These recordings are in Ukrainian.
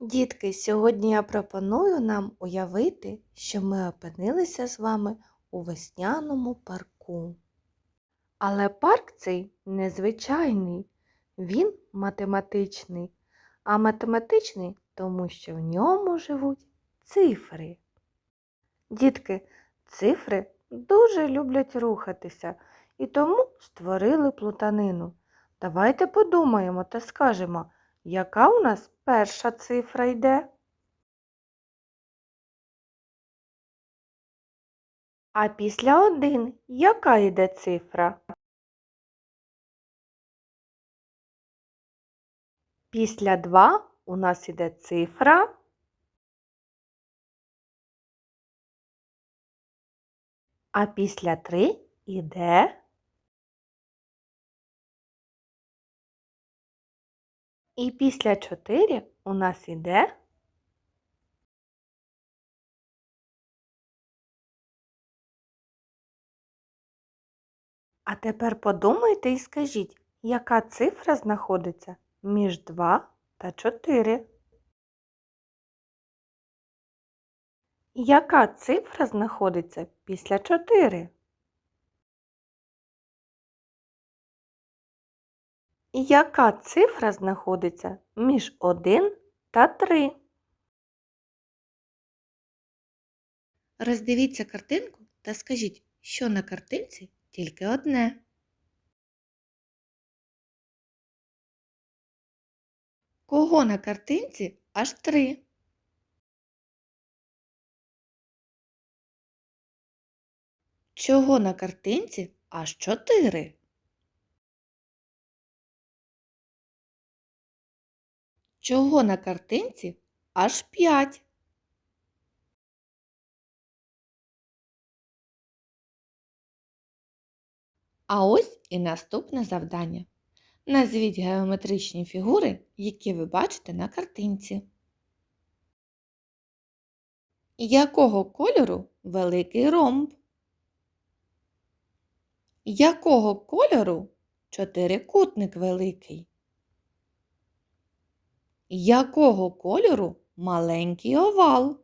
Дітки, сьогодні я пропоную нам уявити, що ми опинилися з вами у весняному парку. Але парк цей незвичайний, він математичний, а математичний, тому що в ньому живуть цифри. Дітки, цифри дуже люблять рухатися і тому створили плутанину. Давайте подумаємо та скажемо, яка у нас перша цифра йде? А після один яка йде цифра? Після два у нас іде цифра. А після три іде. І після 4 у нас іде А тепер подумайте і скажіть, яка цифра знаходиться між 2 та 4? Яка цифра знаходиться після 4? Яка цифра знаходиться між 1 та 3? Роздивіться картинку та скажіть, що на картинці тільки одне. Кого на картинці аж три? Чого на картинці аж чотири? Чого на картинці аж п'ять? А ось і наступне завдання. Назвіть геометричні фігури, які ви бачите на картинці. Якого кольору великий ромб? Якого кольору чотирикутник великий? Якого кольору маленький овал?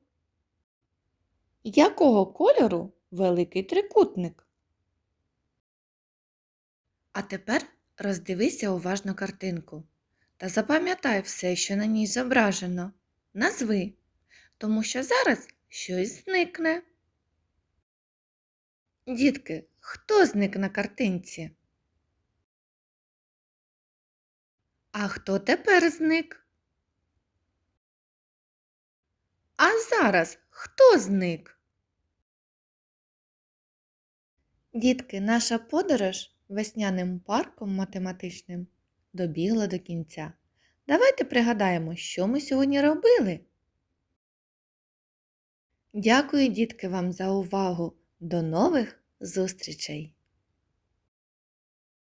Якого кольору великий трикутник? А тепер роздивися уважно картинку та запам'ятай все, що на ній зображено. Назви, тому що зараз щось зникне. Дітки, хто зник на картинці? А хто тепер зник? А зараз хто зник? Дітки, наша подорож весняним парком математичним добігла до кінця. Давайте пригадаємо, що ми сьогодні робили. Дякую, дітки, вам за увагу. До нових зустрічей!